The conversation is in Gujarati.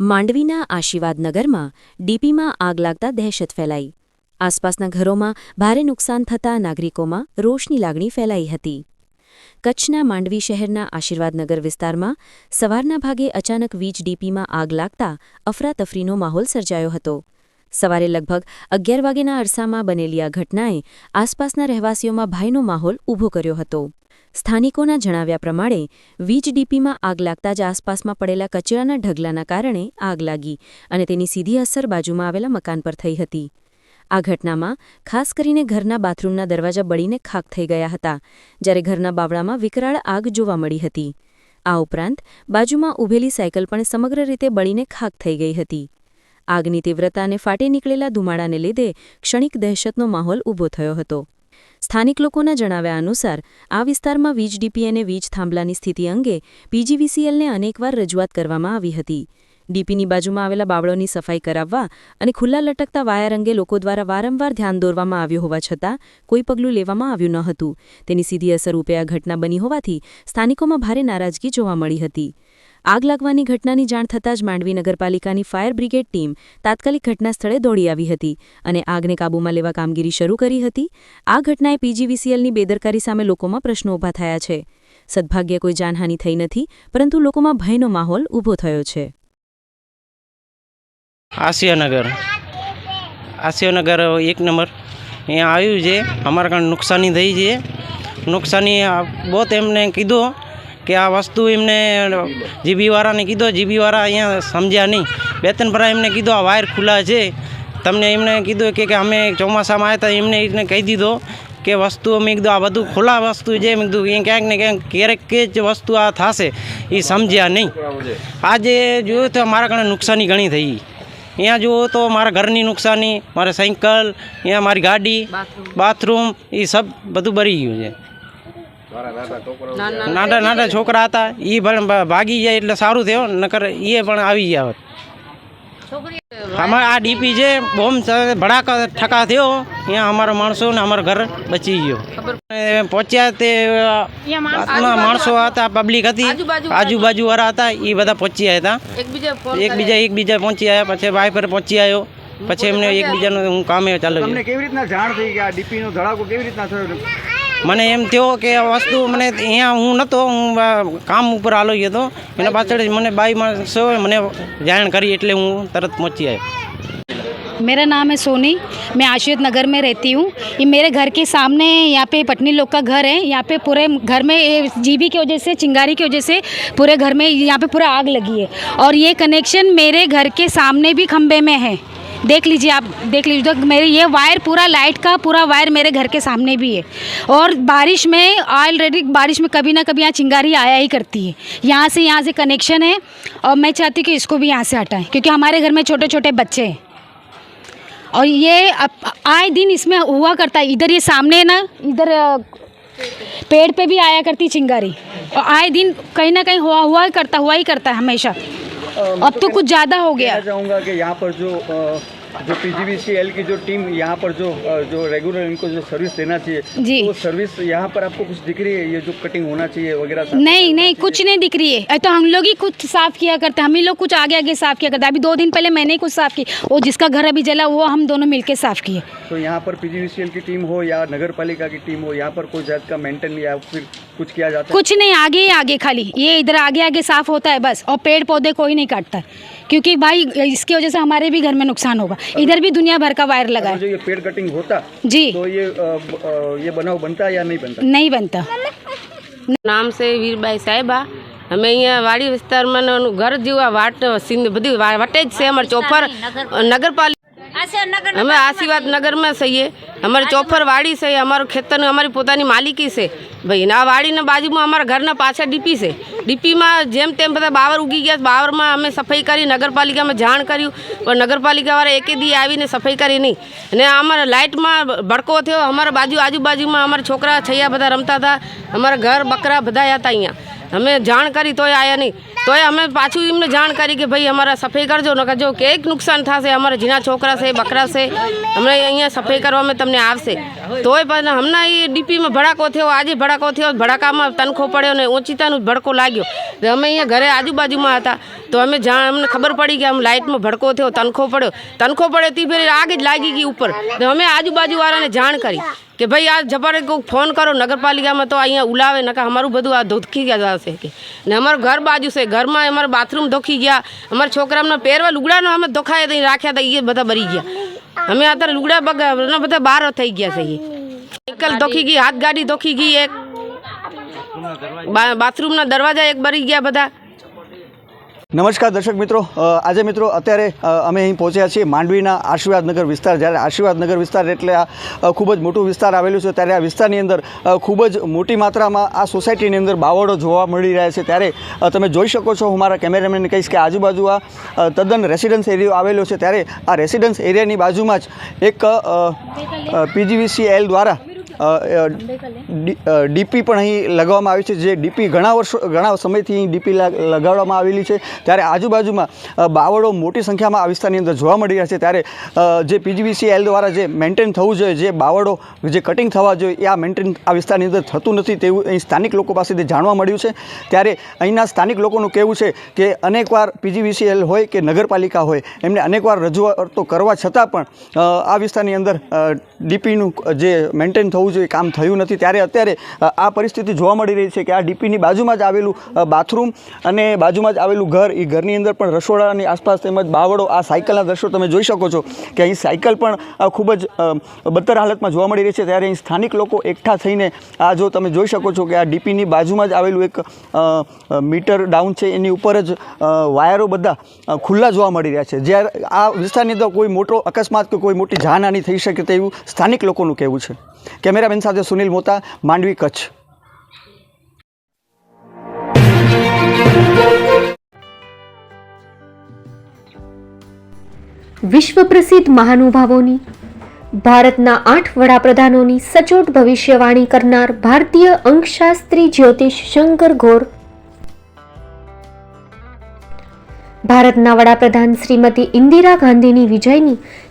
માંડવીના આશીર્વાદનગરમાં ડીપીમાં આગ લાગતા દહેશત ફેલાઈ. આસપાસના ઘરોમાં ભારે નુકસાન થતાં નાગરિકોમાં રોષની લાગણી ફેલાઈ હતી. કચ્છના માંડવી શહેરના આશીર્વાદનગર વિસ્તારમાં સવારના ભાગે અચાનક વીજ ડીપીમાં આગ લાગતા અફરાતફરીનો માહોલ સર્જાયો હતો. સવારે લગભગ અગિયાર વાગ્યાના અરસામાં બનેલી આ ઘટનાએ આસપાસના રહેવાસીઓમાં ભયનો માહોલ ઊભો કર્યો હતો. સ્થાનિકોના જણાવ્યા પ્રમાણે, વીજ ડીપીમાં આગ લાગતા જ આસપાસમાં પડેલા કચરાના ઢગલાના કારણે આગ લાગી અને તેની સીધી અસર બાજુમાં આવેલા મકાન પર થઈ હતી. આ ઘટનામાં, ખાસ કરીને ઘરના બાથરૂમના દરવાજા બળીને ખાક થઈ ગયા હતા, જ્યારે ઘરના બાવળામાં વિકરાળ આગ જોવા મળી હતી. આ ઉપરાંત, બાજુમાં ઊભેલી સાયકલ પણ સમગ્ર રીતે બળીને ખાક થઈ ગઈ હતી. આગની તીવ્રતા અને ફાટી નીકળેલા ધુમાડાને લીધે ક્ષણિક દહેશતનો માહોલ ઊભો થયો હતો. સ્થાનિક લોકોના જણાવ્યા અનુસાર, આ વિસ્તારમાં વીજ ડીપી અને વીજ થાંભલાની સ્થિતિ અંગે પીજીવીસીએલને અનેકવાર રજૂઆત કરવામાં આવી હતી. ડીપીની બાજુમાં આવેલા બાવળોની સફાઈ કરાવવા અને ખુલ્લા લટકતા વાયર અંગે લોકો દ્વારા વારંવાર ધ્યાન દોરવામાં આવ્યું હોવા છતાં, કોઈ પગલું લેવામાં આવ્યું ન હતું. તેની સીધી અસર રૂપે આ ઘટના બની હોવાથી સ્થાનિકોમાં ભારે નારાજગી જોવા મળી હતી. આગ લાગવાની ઘટનાની જાણ થતાં જ માંડવી નગરપાલિકાની ફાયર બ્રિગેડ ટીમ તાત્કાલિક ઘટના સ્થળે દોડી આવી હતી અને આગને કાબૂમાં લેવા કામગીરી શરૂ કરી હતી. આ ઘટનાએ પીજીવીસીએલની બેદરકારી સામે લોકોમાં પ્રશ્નો ઊભા થયા છે. સદભાગ્ય કોઈ જાનહાની થઈ નથી, પરંતુ લોકોમાં ભયનો માહોલ ઊભો થયો છે. આસિયાનગર. આસિયાનગર એક નંબર. અહીંયા આવ્યું છે. અમારા કારણે નુકસાની થઈ છે. નુકસાની બહુ એમને કીધું. કે આ વસ્તુ એમને જીબીવાળાને કીધો જીબીવાળા અહીંયા સમજ્યા નહીં. બે ત્રણ ભરા એમને કીધો આ વાયર ખુલ્લા છે. તમને એમને કીધું કે કે અમે ચોમાસામાં આવ્યા હતા એમને એને કહી દીધો કે વસ્તુ મેં કીધું આ બધું ખુલ્લા વસ્તુ છે. મેં કીધું એ ક્યાંક ને ક્યાંક ક્યારેક કે જ વસ્તુ આ થશે. એ સમજ્યા નહીં. આજે જોયું તો મારા ઘણા નુકસાની ઘણી થઈ. અહીંયા જુઓ તો મારા ઘરની નુકસાની મારા સાયકલ અહીંયા મારી ગાડી બાથરૂમ. એ સબ બધું બરી ગયું છે. નાના નાના છોકરા હતા એ પણ ભાગી જાય એટલે સારું થયો નકર એ પણ આવી ગયા હોત. અમારે આ ડીપી છે બોમ્બ ભડાકા ઠકા થયો ત્યાં અમારા માણસો ને અમારા ઘર બચી ગયો. પહોંચ્યા તે માણસો હતા. પબ્લિક હતી આજુબાજુ વાળા હતા એ બધા પહોંચ્યા હતા. એકબીજા એકબીજા પહોંચી આવ્યા પછી ભાઈ પર પહોંચી આવ્યો પછી એમને એકબીજાનું હું કામે ચાલુ કેવી રીતના જાણ થઈ કે આ ડીપી નો ધડાકો કેવી રીતના થયો? મને એમ થયો કે આ વસ્તુ મને અહીંયા હું નહોતો હું આ કામ ઉપર આલો ગયો હતો એના પાછળ જ મને બાઈ માણસો મને જાણ કરી એટલે હું તરત પહોંચી આવ્યો मेरा नाम है सोनी मैं आशियत नगर में रहती हूँ ये मेरे घर के सामने यहाँ पे पटनी लोग का घर है यहाँ पे पूरे घर में ये जीबी की वजह से चिंगारी की वजह से पूरे घर में यहाँ पे पूरा आग लगी है और ये कनेक्शन मेरे घर के सामने भी खंबे में है देख लीजिए आप देख लीजिए तो मेरे ये वायर पूरा लाइट का पूरा वायर मेरे घर के सामने भी है। और बारिश में ऑलरेडी बारिश में कभी ना कभी यहाँ चिंगारी आया ही करती है। यहाँ से यहाँ से कनेक्शन है और मैं चाहती हूँ कि इसको भी यहाँ से हटाएँ क्योंकि हमारे घर में छोटे छोटे बच्चे हैं। और ये आए दिन इसमें हुआ करता है। इधर ये सामने ना इधर पेड़ पे भी आया करती चिंगारी। और आए दिन कहीं ना कहीं हुआ हुआ ही करता हुआ ही करता है हमेशा। अब तो तो कुछ ज़्यादा हो गया। चाहूँगा कि यहाँ पर जो अ, जो पीजीवीसीएल की जो टीम यहाँ पर जो जो रेगुलर इनको जो सर्विस देना चाहिए जी। तो वो सर्विस यहाँ पर आपको कुछ दिख रही है? ये जो कटिंग होना चाहिए वगैरह? नहीं नहीं कुछ नहीं दिख रही है। तो हम लोग ही कुछ साफ़ किया करते हम ही लोग कुछ आगे आगे साफ़ किया करते अभी दो दिन पहले मैंने ही कुछ साफ़ की वो जिसका घर अभी जला वो हम दोनों मिलके साफ़ किए। तो यहाँ पर पीजीवीसीएल की टीम हो या नगर की टीम हो यहाँ पर कोई जात का मेंटेन या फिर कुछ किया जाता है कुछ नहीं आगे ही आगे खाली ये इधर आगे आगे साफ होता है बस और पेड़ पौधे कोई नहीं काटता है क्योंकि भाई इसकी वजह से हमारे भी घर में नुकसान होगा इधर भी दुनिया भर का वायर लगा अगर है जो ये पेड़ कटिंग होता जी तो ये अ, ब- अ, ये बनाव बनता या नहीं बनता नहीं बनता નામ છે વીરબાઈ સાહેબા અમે અહીંયા વાડી વિસ્તારમાં ને ઘર જેવા વાટ સિંધ બધી વા- વાટે જ છે અમારે ચોફર નગરપાલિકા અમે આશીર્વાદ નગરમાં છીએ. અમારે ચોફર વાડી છે અમારું ખેતરનું અમારી પોતાની માલિકી છે. ભાઈ ને આ વાડીના બાજુમાં અમારા ઘરના પાછળ ડીપી છે. ડીપીમાં જેમ તેમ બધા બાવર ઉગી ગયા બાવરમાં અમે સફાઈ કરી નગરપાલિકામાં જાણ કર્યું પણ નગરપાલિકાવાળા એકે દી આવીને સફાઈ કરી નહીં. અને અમારા લાઇટમાં ભડકો થયો અમારા બાજુ આજુબાજુમાં અમારા છોકરા છૈયા બધા રમતા હતા અમારા ઘર બકરા બધા હતા અહીંયા. અમે જાણ કરી તોય આવ્યા નહીં. તોય અમે પાછું એમને જાણ કરી કે ભાઈ અમારા સફાઈ કરજો, નકર જો કંઈક નુકસાન થશે, અમારા ઝીણા છોકરા છે, બકરા છે, અમને અહીંયા સફાઈ કરવામાં તમને આવશે. તોય પણ હમણાં એ ડીપીમાં ભડાકો થયો, આજે ભડાકો થયો, ભડાકામાં તનખો પડ્યો ને ઓચિતાનો ભડકો લાગ્યો. અમે અહીંયા ઘરે આજુબાજુમાં હતા. તો અમે જાણ, અમને ખબર પડી કે આમ લાઇટમાં ભડકો થયો, તનખો પડ્યો. તનખો પડ્યો તે ફેર આગ જ લાગી ગઈ ઉપર. તો અમે આજુબાજુવાળાને જાણ કરી કે ભાઈ આ જબારે કોઈક ફોન કરો, નગરપાલિકામાં તો અહીંયા ઉલાવે નકા અમારું બધું આ ધોખી ગયા છે કે. ને અમારું ઘર બાજુ છે, ઘરમાં અમારા બાથરૂમ ધોખી ગયા, અમારા છોકરાના પહેરવા લુગડાનો અમે ધોખાયા હતા રાખ્યા હતા એ બધા ભરી ગયા. અમે અત્યારે લુગડા બગા બધા બહાર થઈ ગયા છે એ સાયકલ ધોખી ગઈ હાથ ગાડી ધોખી ગઈ એક. બાથરૂમના દરવાજા એક ભરી ગયા બધા. નમસ્કાર દર્શક મિત્રો. આજે મિત્રો અત્યારે અમે અહીં પહોંચ્યા છીએ માંડવીના આશીર્વાદનગર વિસ્તાર. જ્યારે આશીર્વાદનગર વિસ્તાર એટલે આ ખૂબ જ મોટું વિસ્તાર આવેલું છે, ત્યારે આ વિસ્તારની અંદર ખૂબ જ મોટી માત્રામાં આ સોસાયટીની અંદર બાવળો જોવા મળી રહ્યા છે. ત્યારે તમે જોઈ શકો છો હું મારા કેમેરામેનને કહીશ કે આજુબાજુ આ તદ્દન રેસિડન્સ એરિયો આવેલો છે. ત્યારે આ રેસિડન્સ એરિયાની બાજુમાં જ એક પીજીવીસીએલ દ્વારા ડીપી પણ અહીં લગાવવામાં આવી છે, જે ડીપી ઘણા વર્ષો, ઘણા સમયથી અહીં ડીપી લગાવવામાં આવેલી છે. ત્યારે આજુબાજુમાં બાવળો મોટી સંખ્યામાં આ વિસ્તારની અંદર જોવા મળી રહ્યા છે. ત્યારે જે પીજીવીસીએલ દ્વારા જે મેન્ટેન થવું જોઈએ, જે બાવળો, જે કટિંગ થવા જોઈએ, એ આ મેન્ટેન આ વિસ્તારની અંદર થતું નથી તેવું અહીં સ્થાનિક લોકો પાસેથી જાણવા મળ્યું છે. ત્યારે અહીંના સ્થાનિક લોકોનું કહેવું છે કે અનેકવાર પીજીવીસીએલ હોય કે નગરપાલિકા હોય, એમને અનેકવાર રજૂઆતો કરવા છતાં પણ આ વિસ્તારની અંદર ડીપીનું જે મેન્ટેન થવું જોઈએ, કામ થયું નથી. ત્યારે અત્યારે આ પરિસ્થિતિ જોવા મળી રહી છે કે આ ડીપીની બાજુમાં જ આવેલું બાથરૂમ અને બાજુમાં જ આવેલું ઘર એ ઘરની અંદર પણ રસોડાની આસપાસ તેમજ બાવળો, આ સાયકલના દ્રશ્યો તમે જોઈ શકો છો કે અહીં સાયકલ પણ ખૂબ જ બદતર હાલતમાં જોવા મળી રહી છે. ત્યારે અહીં સ્થાનિક લોકો એકઠા થઈને, આ જો તમે જોઈ શકો છો કે આ ડીપીની બાજુમાં જ આવેલું એક મીટર ડાઉન છે. એની ઉપર જ વાયરો બધા ખુલ્લા જોવા મળી રહ્યા છે. જ્યારે આ વિસ્તારની અંદર કોઈ મોટો અકસ્માત કે કોઈ મોટી જાનહાની થઈ શકે તેવું સ્થાનિક લોકોનું કહેવું છે. કેમેરામેન સાથે સુનિલ મોતા, માંડવી કચ્છ. વિશ્વ પ્રસિદ્ધ મહાનુભાવોની, ભારતના આઠ વડાપ્રધાનોની સચોટ ભવિષ્યવાણી કરનાર ભારતીય અંકશાસ્ત્રી જ્યોતિષ શંકર ઘોર ભારતના વડાપ્રધાન શ્રીમતી ઇન્દિરા ગાંધીની વિજયની